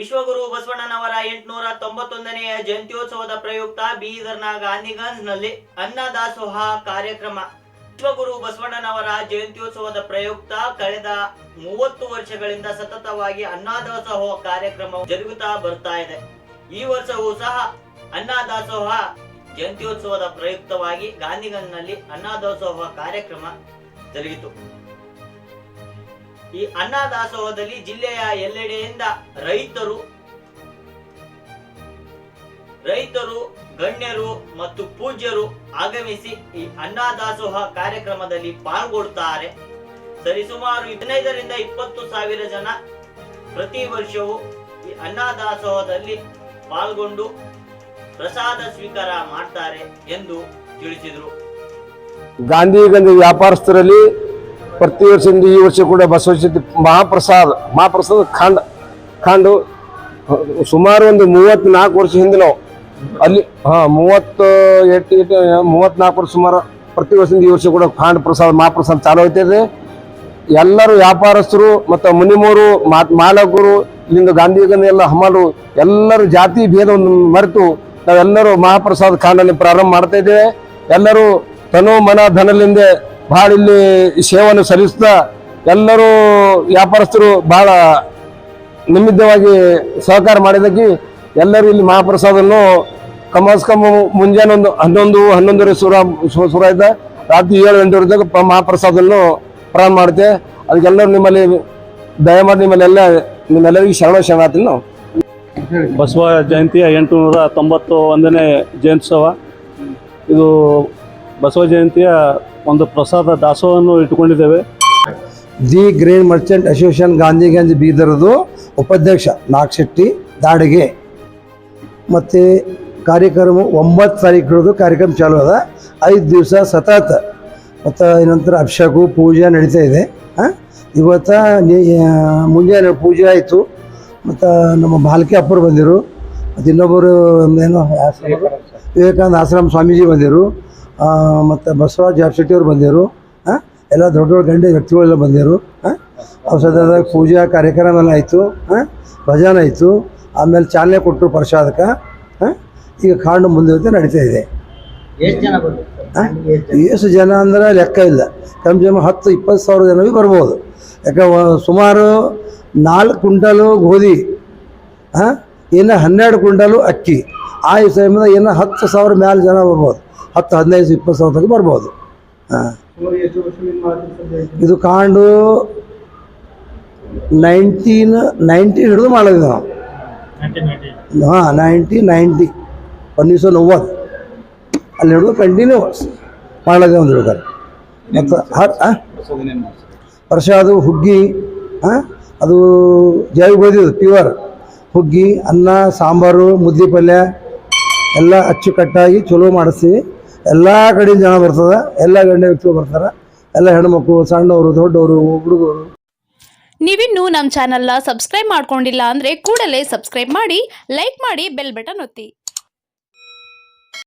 ವಿಶ್ವಗುರು ಬಸವಣ್ಣನವರ ಎಂಟುನೂರ ತೊಂಬತ್ತೊಂದನೆಯ ಜಯಂತ್ಯೋತ್ಸವದ ಪ್ರಯುಕ್ತ ಬೀದರ್ನ ಗಾಂಧಿಗಂಜ್ನಲ್ಲಿ ಅನ್ನದಾಸೋಹ ಕಾರ್ಯಕ್ರಮ. ವಿಶ್ವಗುರು ಬಸವಣ್ಣನವರ ಜಯಂತ್ಯೋತ್ಸವದ ಪ್ರಯುಕ್ತ ಕಳೆದ ಮೂವತ್ತು ವರ್ಷಗಳಿಂದ ಸತತವಾಗಿ ಅನ್ನದಾಸೋಹ ಕಾರ್ಯಕ್ರಮ ಜರುಗುತ್ತಾ ಬರ್ತಾ ಇದೆ. ಈ ವರ್ಷವೂ ಸಹ ಅನ್ನದಾಸೋಹ ಜಯಂತ್ಯೋತ್ಸವದ ಪ್ರಯುಕ್ತವಾಗಿ ಗಾಂಧಿಗಂಜ್ನಲ್ಲಿ ಅನ್ನದಾಸೋಹ ಕಾರ್ಯಕ್ರಮ ಜರುಗಿತು. ಈ ಅನ್ನದಾಸೋಹದಲ್ಲಿ ಜಿಲ್ಲೆಯ ಎಲ್ಲೆಡೆಯಿಂದ ರೈತರು ರೈತರು, ಗಣ್ಯರು ಮತ್ತು ಪೂಜ್ಯರು ಆಗಮಿಸಿ ಈ ಅನ್ನದಾಸೋಹ ಕಾರ್ಯಕ್ರಮದಲ್ಲಿ ಪಾಲ್ಗೊಳ್ಳುತ್ತಾರೆ. ಸರಿಸುಮಾರು ಹದಿನೈದರಿಂದ ಇಪ್ಪತ್ತು ಸಾವಿರ ಜನ ಪ್ರತಿ ವರ್ಷವೂ ಈ ಅನ್ನದಾಸೋಹದಲ್ಲಿ ಪಾಲ್ಗೊಂಡು ಪ್ರಸಾದ ಸ್ವೀಕಾರ ಮಾಡ್ತಾರೆ ಎಂದು ತಿಳಿಸಿದರು. ಗಾಂಧಿಗಂಜ ವ್ಯಾಪಾರಸ್ಥರಲ್ಲಿ ಪ್ರತಿ ವರ್ಷದಿಂದ ಈ ವರ್ಷ ಕೂಡ ಬಸವಶಕ್ತಿ ಮಹಾಪ್ರಸಾದ ಮಹಾಪ್ರಸಾದ ಖಂಡ, ಖಂಡು, ಸುಮಾರು ಒಂದು ಮೂವತ್ತ್ನಾಲ್ಕು ವರ್ಷ ಹಿಂದೆ ನಾವು ಅಲ್ಲಿ, ಹಾಂ, ಮೂವತ್ತು ಎಂಟು ಎಂಟು, ಮೂವತ್ತ್ನಾಲ್ಕು ವರ್ಷ ಸುಮಾರು ಪ್ರತಿ ವರ್ಷದಿಂದ ಈ ವರ್ಷ ಕೂಡ ಖಂಡ ಪ್ರಸಾದ, ಮಹಾಪ್ರಸಾದ ಚಾಲು ಎಲ್ಲರೂ ವ್ಯಾಪಾರಸ್ಥರು ಮತ್ತು ಮುನಿಮೂರು ಮಾಲಕರು, ಇಲ್ಲಿಂದ ಗಾಂಧಿಗಂಜ ಎಲ್ಲ ಹಮಾಲು ಎಲ್ಲರೂ ಜಾತಿ ಭೇದವನ್ನು ಮರೆತು ನಾವೆಲ್ಲರೂ ಮಹಾಪ್ರಸಾದ ಖಾಂಡಲ್ಲಿ ಪ್ರಾರಂಭ ಮಾಡ್ತಾ ಇದ್ದೇವೆ. ಎಲ್ಲರೂ ತನು ಮನ ಧನಲಿಂದ ಬಹಳ ಇಲ್ಲಿ ಸೇವೆಯನ್ನು ಸಲ್ಲಿಸ್ತಾ ಎಲ್ಲರೂ ವ್ಯಾಪಾರಸ್ಥರು ಬಹಳ ನಿಮಿತ್ತವಾಗಿ ಸಹಕಾರ ಮಾಡಿದಕ್ಕೆ ಎಲ್ಲರೂ ಇಲ್ಲಿ ಮಹಾಪ್ರಸಾದನ್ನು ಕಮಸ್ ಕಮ್ ಮುಂಜಾನೆ ಒಂದು ಹನ್ನೊಂದು, ಹನ್ನೊಂದೂವರೆ ಸುರ ಸುರ ಇದ್ದ ರಾತ್ರಿ ಏಳು ಗಂಟೆವರೆಗೆ ಮಹಾಪ್ರಸಾದನ್ನು ಪ್ರಾರಂಭ ಮಾಡುತ್ತೆ. ಅದಕ್ಕೆಲ್ಲರೂ ನಿಮ್ಮಲ್ಲಿ ದಯಮಾಡಿ ನಿಮ್ಮಲ್ಲೆಲ್ಲ ನಿಮ್ಮೆಲ್ಲರಿಗೂ ಶರಣ ಶರಣಾರ್ಥಿ ನಾವು. ಬಸವ ಜಯಂತಿಯ ಎಂಟುನೂರ ತೊಂಬತ್ತು ಒಂದನೇ ಜಯಂತ್ಸವ ಇದು ಬಸವ ಜಯಂತಿಯ ಒಂದು ಪ್ರಸಾದ ದಾಸೋಹವನ್ನು ಇಟ್ಟುಕೊಂಡಿದ್ದೇವೆ. The grain merchant association Gandhiganj ಬೀದರದು ಉಪಾಧ್ಯಕ್ಷ ನಾಗಶೆಟ್ಟಿ ದಾಡಿಗೆ. ಮತ್ತು ಕಾರ್ಯಕ್ರಮ ಒಂಬತ್ತು ತಾರೀಕು ಕಾರ್ಯಕ್ರಮ ಚಾಲು ಅದ. ಐದು ದಿವಸ ಸತತ. ಮತ್ತು ನಂತರ ಅಭಿಷೇಕ ಪೂಜೆ ನಡೀತಾ ಇದೆ. ಹಾಂ ಇವತ್ತು ಮುಂಜಾನೆ ಪೂಜೆ ಆಯಿತು. ಮತ್ತು ನಮ್ಮ ಬಾಲ್ಕಿ ಅಪ್ಪರು ಬಂದಿರು. ಮತ್ತು ಇನ್ನೊಬ್ಬರು, ಏನೋ ವಿವೇಕಾನಂದ ಆಶ್ರಮ ಸ್ವಾಮೀಜಿ ಬಂದಿರು. ಮತ್ತು ಬಸವರಾಜ್ ಜಾಬ್ ಅವ್ರು ಬಂದಿರು ಹಾಂ ಎಲ್ಲ ದೊಡ್ಡ ದೊಡ್ಡ ಗಂಡ ವ್ಯಕ್ತಿಗಳೆಲ್ಲ ಬಂದಿರು ಹಾಂ ಔಷಧದಾಗ ಪೂಜಾ ಕಾರ್ಯಕ್ರಮ ಎಲ್ಲ ಆಯಿತು ಹಾಂ ಭಜನ ಆಯಿತು ಆಮೇಲೆ ಚಾಲನೆ ಕೊಟ್ಟರು ಪ್ರಸಾದಕ್ಕೆ ಹಾಂ ಈಗ ಕಾಂಡ ಮುಂದೆ ನಡೀತಾ ಇದೆ. ಎಷ್ಟು ಜನ ಬಂದ್ರು ಎಷ್ಟು ಜನ? ಅಂದ್ರೆ ಲೆಕ್ಕ ಇಲ್ಲ. ಕಮ್ಮಿ ಜನ ಹತ್ತು ಇಪ್ಪತ್ತು ಸಾವಿರ ಜನ ಭೀ ಬರ್ಬೋದು. ಯಾಕೆ ಸುಮಾರು ನಾಲ್ಕು ಕುಂಟಲು ಗೋಧಿ ಹಾಂ ಇನ್ನು ಹನ್ನೆರಡು ಕುಂಟಲು ಅಕ್ಕಿ. ಆ ಸಮಯದ ಇನ್ನು ಹತ್ತು ಸಾವಿರ ಮೇಲೆ ಜನ ಬರ್ಬೋದು. ಹತ್ತು, ಹದಿನೈದು, ಇಪ್ಪತ್ತು ಸಾವಿರ ತನಕ ಬರ್ಬೋದು. ಹಾಂ. ಇದು ಕಾಂಡು ನೈನ್ಟೀನ್ ನೈಂಟಿ ಹಿಡಿದು ಮಾಡಿದ್ವಿ ನಾವು. ಹಾಂ ನೈಂಟಿ ನೈಂಟಿ ಉನ್ನೀಸ್ ಸौ ನವ್ವತ್ತು. ಅಲ್ಲಿ ಹಿಡಿದು ಕಂಟಿನ್ಯೂ ಮಾಡೋದು ಒಂದು ಹಿಡಿದಾರೆ ಮತ್ತು ಹಾಂ? ವರ್ಷ ಅದು ಹುಗ್ಗಿ, ಹಾಂ? ಅದು ಜೈವ ಗೋಧಿದು ಪ್ಯೂರ್ ಹುಗ್ಗಿ, ಅನ್ನ, ಸಾಂಬಾರು, ಮುದ್ದೆ ಪಲ್ಯ, ಎಲ್ಲ ಅಚ್ಚುಕಟ್ಟಾಗಿ ಚಲೋ ಮಾಡಿಸ್ತೀವಿ. ಎಲ್ಲ ಕಡೆಯಿಂದ ಜನ ಬರ್ತದೆ, ಎಲ್ಲ ಗಂಡ ವ್ಯಕ್ತಿಗಳು ಬರ್ತಾರೆ. ಎಲ್ಲ ಹೆಣ್ಮಕ್ಳು, ಸಣ್ಣವರು, ದೊಡ್ಡವರು, ಹುಡುಗರು. ನೀವಿನ್ನೂ ನಮ್ಮ ಚಾನಲ್ನ ಸಬ್ಸ್ಕ್ರೈಬ್ ಮಾಡ್ಕೊಂಡಿಲ್ಲ ಅಂದರೆ ಕೂಡಲೇ ಸಬ್ಸ್ಕ್ರೈಬ್ ಮಾಡಿ, ಲೈಕ್ ಮಾಡಿ, ಬೆಲ್ ಬಟನ್ ಒತ್ತಿ.